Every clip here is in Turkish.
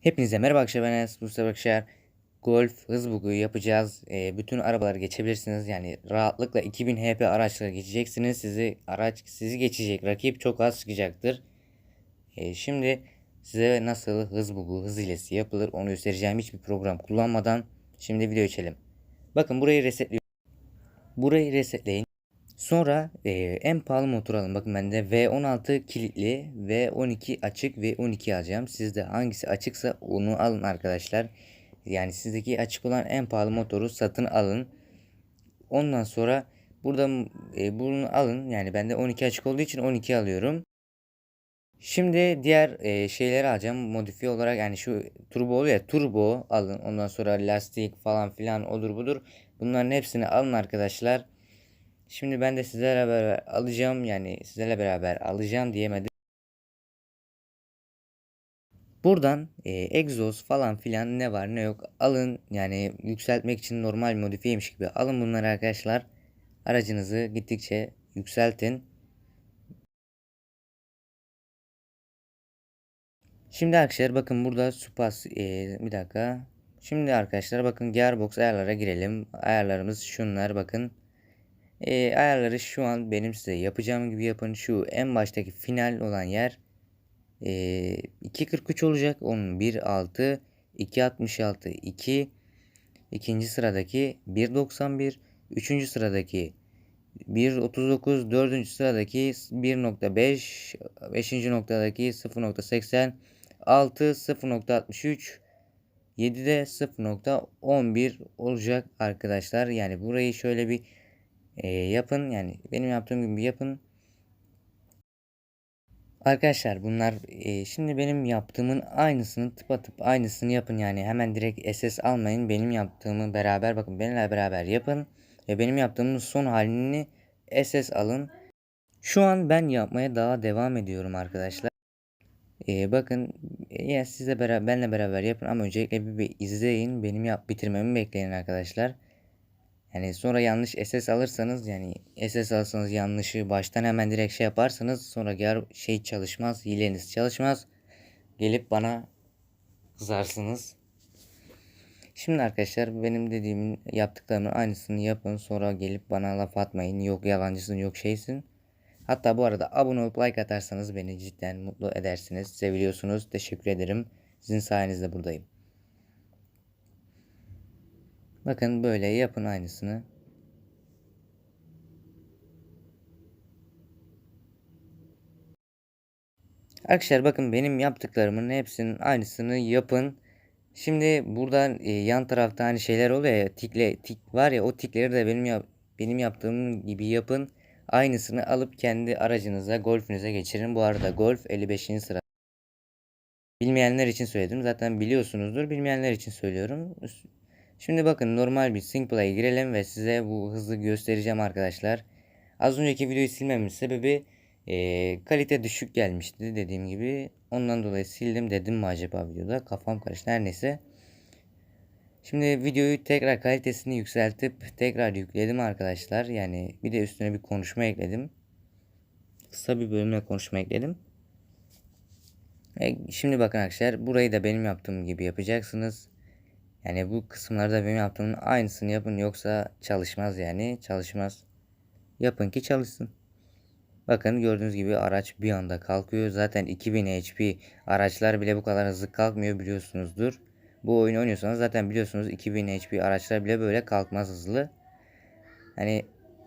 Hepinize merhaba arkadaşlar ben Enes Mustafa. Golf hız bugu yapacağız. Ee, bütün arabaları geçebilirsiniz. Yani rahatlıkla 2000 HP araçları geçeceksiniz. Sizi araç sizi geçecek. Rakip çok az çıkacaktır. Ee, şimdi size nasıl hız bugu hız hilesi yapılır onu göstereceğim. Hiçbir program kullanmadan şimdi video geçelim. Bakın burayı resetliyorum. Burayı resetleyin. Sonra e, en pahalı motor alın. Bakın bende V16 kilitli, V12 açık V12 alacağım. Sizde hangisi açıksa onu alın arkadaşlar. Yani sizdeki açık olan en pahalı motoru satın alın. Ondan sonra burada e, bunu alın. Yani bende 12 açık olduğu için 12 alıyorum. Şimdi diğer e, şeyleri alacağım modifiye olarak yani şu turbo oluyor ya turbo alın. Ondan sonra lastik falan filan odur budur. Bunların hepsini alın arkadaşlar. Şimdi ben de sizlerle beraber alacağım yani sizlerle beraber alacağım diyemedim. Buradan e, egzoz falan filan ne var ne yok alın yani yükseltmek için normal modifiyeymiş gibi alın bunları arkadaşlar. Aracınızı gittikçe yükseltin. Şimdi arkadaşlar bakın burada Supas e, bir dakika. Şimdi arkadaşlar bakın Gearbox ayarlara girelim. Ayarlarımız şunlar bakın. E, ayarları şu an benim size yapacağım gibi yapın. Şu en baştaki final olan yer e, 2.43 olacak. Onun 1.6, 2.66, 2. ikinci sıradaki 1.91. Üçüncü sıradaki 1.39. Dördüncü sıradaki 1.5. Beşinci noktadaki 0.80. 6 0.63 7'de 0.11 olacak arkadaşlar. Yani burayı şöyle bir e, yapın. Yani benim yaptığım gibi yapın. Arkadaşlar bunlar e, şimdi benim yaptığımın aynısını tıpatıp aynısını yapın. Yani hemen direkt SS almayın. Benim yaptığımı beraber bakın benimle beraber yapın. Ve benim yaptığımın son halini SS alın. Şu an ben yapmaya daha devam ediyorum arkadaşlar. Ee, bakın ya size beraber benle beraber yapın ama öncelikle bir, bir izleyin. Benim yap bitirmemi bekleyin arkadaşlar. Yani sonra yanlış SS alırsanız yani SS alırsanız yanlışı baştan hemen direkt şey yaparsanız sonra gel şey çalışmaz, hileniz çalışmaz. Gelip bana kızarsınız. Şimdi arkadaşlar benim dediğimin yaptıklarımın aynısını yapın. Sonra gelip bana laf atmayın. Yok yalancısın yok şeysin. Hatta bu arada abone olup like atarsanız beni cidden mutlu edersiniz. Seviliyorsunuz. Teşekkür ederim. Sizin sayenizde buradayım. Bakın böyle yapın aynısını. Arkadaşlar bakın benim yaptıklarımın hepsinin aynısını yapın. Şimdi buradan e, yan tarafta hani şeyler oluyor ya tikle tik var ya o tikleri de benim yap benim yaptığım gibi yapın. Aynısını alıp kendi aracınıza, golfünüze geçirin. Bu arada golf 55. sıra. Bilmeyenler için söyledim. Zaten biliyorsunuzdur. Bilmeyenler için söylüyorum. Şimdi bakın normal bir SyncPlay'e girelim ve size bu hızı göstereceğim arkadaşlar. Az önceki videoyu silmemin sebebi e, kalite düşük gelmişti dediğim gibi. Ondan dolayı sildim dedim mi acaba videoda kafam karıştı her neyse. Şimdi videoyu tekrar kalitesini yükseltip tekrar yükledim arkadaşlar. Yani bir de üstüne bir konuşma ekledim. Kısa bir bölümle konuşma ekledim. E, şimdi bakın arkadaşlar burayı da benim yaptığım gibi yapacaksınız. Yani bu kısımlarda benim yaptığımın aynısını yapın yoksa çalışmaz yani çalışmaz. Yapın ki çalışsın. Bakın gördüğünüz gibi araç bir anda kalkıyor. Zaten 2000 HP araçlar bile bu kadar hızlı kalkmıyor biliyorsunuzdur. Bu oyunu oynuyorsanız zaten biliyorsunuz 2000 HP araçlar bile böyle kalkmaz hızlı. Hani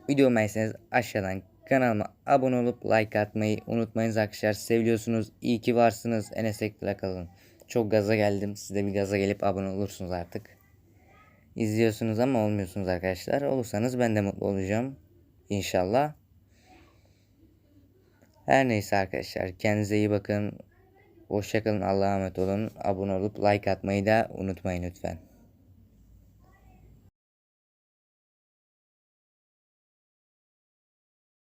video beğenseniz aşağıdan kanalıma abone olup like atmayı unutmayınız arkadaşlar. Seviliyorsunuz. İyi ki varsınız. Enes Ekler'le kalın. Çok gaza geldim. Siz de bir gaza gelip abone olursunuz artık. İzliyorsunuz ama olmuyorsunuz arkadaşlar. Olursanız ben de mutlu olacağım. İnşallah. Her neyse arkadaşlar. Kendinize iyi bakın. Hoşçakalın. Allah'a emanet olun. Abone olup like atmayı da unutmayın lütfen.